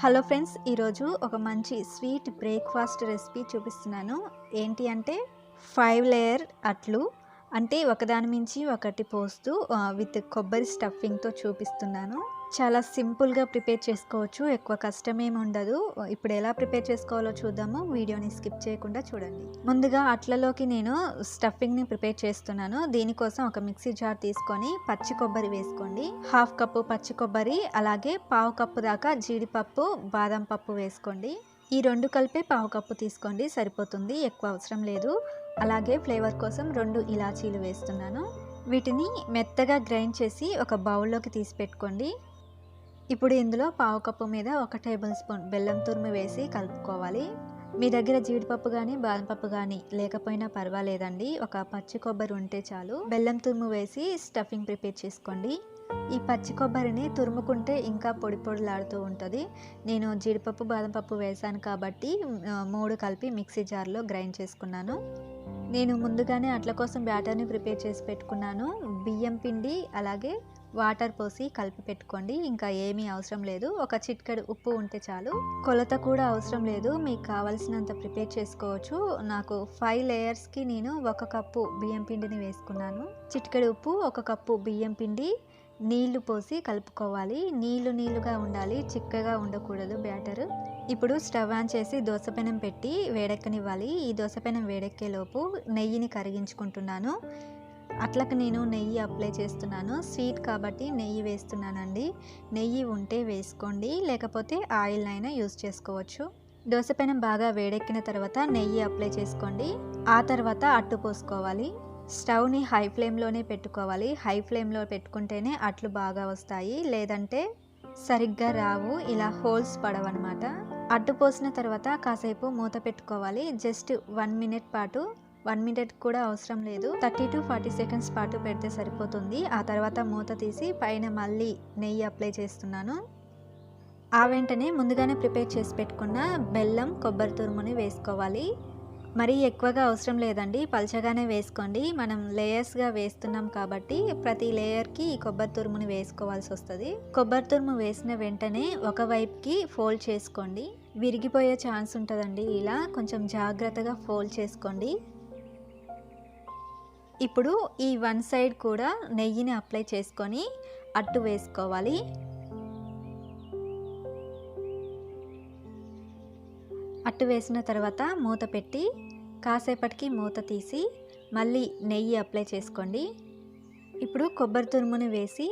Hello friends ఈరోజు ఒక మంచి స్వీట్ బ్రేక్ఫాస్ట్ రెసిపీ చూపిస్తున్నాను. ఏంటి అంటే ఫైవ్ లేయర్ అట్లు అంటే ఒకదాని మించి ఒకటి పోస్తూ విత్ కొబ్బరి స్టఫింగ్తో చూపిస్తున్నాను. చాలా సింపుల్గా ప్రిపేర్ చేసుకోవచ్చు. ఎక్కువ కష్టమేమి ఉండదు. ఇప్పుడు ఎలా ప్రిపేర్ చేసుకోవాలో చూద్దాము. వీడియోని స్కిప్ చేయకుండా చూడండి. ముందుగా అట్లలోకి నేను స్టఫింగ్ని ప్రిపేర్ చేస్తున్నాను. దీనికోసం ఒక మిక్సీ జార్ తీసుకొని పచ్చి కొబ్బరి వేసుకోండి. హాఫ్ కప్పు పచ్చి కొబ్బరి అలాగే పావు కప్పు దాకా జీడిపప్పు బాదం పప్పు వేసుకోండి. ఈ రెండు కలిపి పావు కప్పు తీసుకోండి. సరిపోతుంది. ఎక్కువ అవసరం లేదు. అలాగే ఫ్లేవర్ కోసం రెండు ఇలాచీలు వేస్తున్నాను. వీటిని మెత్తగా గ్రైండ్ చేసి ఒక బౌల్లోకి తీసి పెట్టుకోండి. ఇప్పుడు ఇందులో పావు కప్పు మీద ఒక టేబుల్ స్పూన్ బెల్లం తురుము వేసి కలుపుకోవాలి. మీ దగ్గర జీడిపప్పు కానీ బాదం పప్పు కానీ లేకపోయినా పర్వాలేదండి. ఒక పచ్చి కొబ్బరి ఉంటే చాలు. బెల్లం తురుము వేసి స్టఫింగ్ ప్రిపేర్ చేసుకోండి. ఈ పచ్చి కొబ్బరిని తురుముకుంటే ఇంకా పొడి పొడిలాడుతూ ఉంటుంది. నేను జీడిపప్పు బాదం పప్పు వేసాను కాబట్టి మూడు కలిపి మిక్సీ జార్లో గ్రైండ్ చేసుకున్నాను. నేను ముందుగానే అట్ల కోసం బ్యాటర్ని ప్రిపేర్ చేసి పెట్టుకున్నాను. బియ్యం పిండి అలాగే వాటర్ పోసి కలిపి పెట్టుకోండి. ఇంకా ఏమీ అవసరం లేదు. ఒక చిట్కడు ఉప్పు ఉంటే చాలు. కొలత కూడా అవసరం లేదు. మీకు కావలసినంత ప్రిపేర్ చేసుకోవచ్చు. నాకు ఫైవ్ లేయర్స్కి నేను ఒక కప్పు బియ్యం పిండిని వేసుకున్నాను. చిట్కడి ఉప్పు ఒక కప్పు బియ్యం పిండి నీళ్ళు పోసి కలుపుకోవాలి. నీళ్ళు నీళ్ళుగా ఉండాలి. చిక్కగా ఉండకూడదు బ్యాటర్. ఇప్పుడు స్టవ్ ఆన్ చేసి దోసపెనం పెట్టి వేడెక్కనివ్వాలి. ఈ దోసపెనం వేడెక్కేలోపు నెయ్యిని కరిగించుకుంటున్నాను. అట్లకు నేను నెయ్యి అప్లై చేస్తున్నాను. స్వీట్ కాబట్టి నెయ్యి వేస్తున్నానండి. నెయ్యి ఉంటే వేసుకోండి. లేకపోతే ఆయిల్ అయినా యూస్ చేసుకోవచ్చు. దోసపెనం బాగా వేడెక్కిన తర్వాత నెయ్యి అప్లై చేసుకోండి. ఆ తర్వాత అట్టు పోసుకోవాలి. స్టవ్ని హై ఫ్లేమ్లోనే పెట్టుకోవాలి. హై ఫ్లేమ్లో పెట్టుకుంటేనే అట్లు బాగా వస్తాయి. లేదంటే సరిగ్గా రావు. ఇలా హోల్స్ పడవన్నమాట. అడ్డు పోసిన తర్వాత కాసేపు మూత పెట్టుకోవాలి. జస్ట్ వన్ మినిట్ పాటు వన్ మినిట్ కూడా అవసరం లేదు. థర్టీ టు ఫార్టీ సెకండ్స్ పాటు పెడితే సరిపోతుంది. ఆ తర్వాత మూత తీసి పైన మళ్ళీ నెయ్యి అప్లై చేస్తున్నాను. ఆ వెంటనే ముందుగానే ప్రిపేర్ చేసి పెట్టుకున్న బెల్లం కొబ్బరి తురుముని వేసుకోవాలి. మరీ ఎక్కువగా అవసరం లేదండి. పల్చగానే వేసుకోండి. మనం లేయర్స్గా వేస్తున్నాం కాబట్టి ప్రతి లేయర్కి ఈ కొబ్బరి తురుముని వేసుకోవాల్సి వస్తుంది. కొబ్బరి తురుము వేసిన వెంటనే ఒక వైపుకి ఫోల్డ్ చేసుకోండి. విరిగిపోయే ఛాన్స్ ఉంటుందండి ఇలా. కొంచెం జాగ్రత్తగా ఫోల్డ్ చేసుకోండి. ఇప్పుడు ఈ వన్ సైడ్ కూడా నెయ్యిని అప్లై చేసుకొని అట్టు వేసుకోవాలి. అట్టు వేసిన తర్వాత మూత పెట్టి కాసేపటికి మూత తీసి మళ్ళీ నెయ్యి అప్లై చేసుకోండి. ఇప్పుడు కొబ్బరి తురుముని వేసి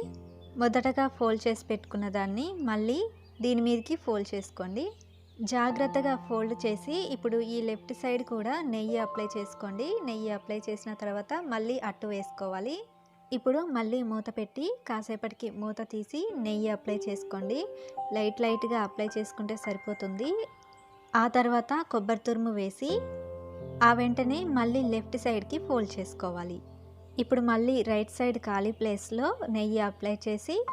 మొదటగా ఫోల్డ్ చేసి పెట్టుకున్న దాన్ని మళ్ళీ దీని మీదకి ఫోల్డ్ చేసుకోండి. జాగ్రత్తగా ఫోల్డ్ చేసి ఇప్పుడు ఈ లెఫ్ట్ సైడ్ కూడా నెయ్యి అప్లై చేసుకోండి. నెయ్యి అప్లై చేసిన తర్వాత మళ్ళీ అట్టు వేసుకోవాలి. ఇప్పుడు మళ్ళీ మూత పెట్టి కాసేపటికి మూత తీసి నెయ్యి అప్లై చేసుకోండి. లైట్ లైట్గా అప్లై చేసుకుంటే సరిపోతుంది. ఆ తర్వాత కొబ్బరి తురుము వేసి ఆ వెంటనే మళ్ళీ లెఫ్ట్ సైడ్కి ఫోల్డ్ చేసుకోవాలి. ఇప్పుడు మళ్ళీ రైట్ సైడ్ ఖాళీ ప్లేస్లో నెయ్యి అప్లై చేసి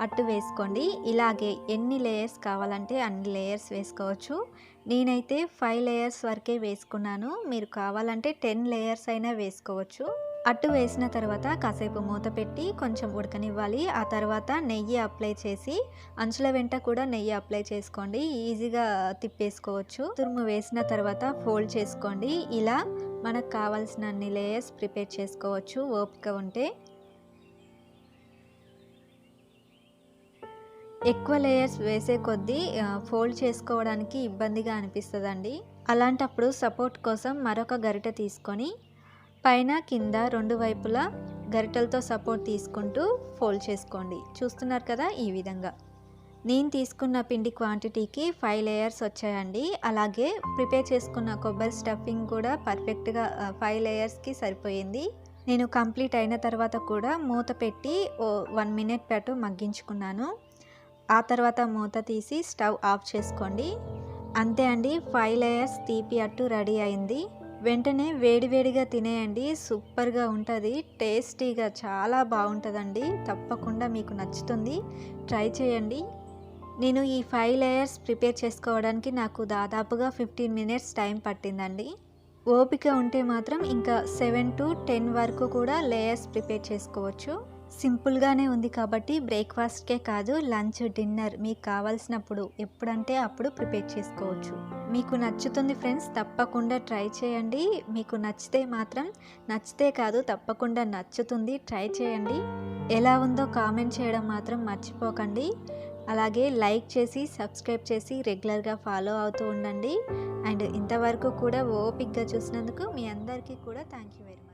అట్టు వేసుకోండి. ఇలాగే ఎన్ని లేయర్స్ కావాలంటే అన్ని లేయర్స్ వేసుకోవచ్చు. నేనైతే ఫైవ్ లేయర్స్ వరకే వేసుకున్నాను. మీరు కావాలంటే టెన్ లేయర్స్ అయినా వేసుకోవచ్చు. అట్టు వేసిన తర్వాత కాసేపు మూత పెట్టి కొంచెం ఉడకనివ్వాలి. ఆ తర్వాత నెయ్యి అప్లై చేసి అంచుల వెంట కూడా నెయ్యి అప్లై చేసుకోండి. ఈజీగా తిప్పేసుకోవచ్చు. తురుము వేసిన తర్వాత ఫోల్డ్ చేసుకోండి. ఇలా మనకు కావాల్సిన అన్ని లేయర్స్ ప్రిపేర్ చేసుకోవచ్చు. ఓపిక ఉంటే ఎక్కువ లేయర్స్ వేసే కొద్దీ ఫోల్డ్ చేసుకోవడానికి ఇబ్బందిగా అనిపిస్తుందండి. అలాంటప్పుడు సపోర్ట్ కోసం మరొక గరిట తీసుకొని పైన కింద రెండు వైపులా గరిటలతో సపోర్ట్ తీసుకుంటూ ఫోల్డ్ చేసుకోండి. చూస్తున్నారు కదా ఈ విధంగా. నేను తీసుకున్న పిండి క్వాంటిటీకి ఫైవ్ లేయర్స్ వచ్చాయండి. అలాగే ప్రిపేర్ చేసుకున్న కొబ్బరి స్టఫింగ్ కూడా పర్ఫెక్ట్గా ఫైవ్ లేయర్స్కి సరిపోయింది. నేను కంప్లీట్ అయిన తర్వాత కూడా మూత పెట్టి ఓ వన్ మినిట్ పాటు మగ్గించుకున్నాను. ఆ తర్వాత మూత తీసి స్టవ్ ఆఫ్ చేసుకోండి. అంతే అండి ఫైవ్ లేయర్స్ తీపి అట్టు రెడీ అయింది. వెంటనే వేడివేడిగా తినేయండి సూపర్గా ఉంటుంది టేస్టీగా చాలా బాగుంటుందండి తప్పకుండా మీకు నచ్చుతుంది. ట్రై చేయండి. నేను ఈ ఫైవ్ లేయర్స్ ప్రిపేర్ చేసుకోవడానికి నాకు దాదాపుగా ఫిఫ్టీన్ మినిట్స్ టైం పట్టిందండి. ఓపిక ఉంటే మాత్రం ఇంకా సెవెన్ టు టెన్ వరకు కూడా లేయర్స్ ప్రిపేర్ చేసుకోవచ్చు. సింపుల్గానే ఉంది కాబట్టి బ్రేక్ఫాస్ట్కే కాదు లంచ్ డిన్నర్ మీకు కావాల్సినప్పుడు ఎప్పుడంటే అప్పుడు ప్రిపేర్ చేసుకోవచ్చు. మీకు నచ్చుతుంది ఫ్రెండ్స్ తప్పకుండా ట్రై చేయండి. మీకు నచ్చితే మాత్రం నచ్చితే కాదు తప్పకుండా నచ్చుతుంది ట్రై చేయండి. ఎలా ఉందో కామెంట్ చేయడం మాత్రం మర్చిపోకండి. అలాగే లైక్ చేసి సబ్స్క్రైబ్ చేసి రెగ్యులర్గా ఫాలో అవుతూ ఉండండి. అండ్ ఇంతవరకు కూడా ఓపిక్గా చూసినందుకు మీ అందరికీ కూడా థ్యాంక్ యూ వెరీ మచ్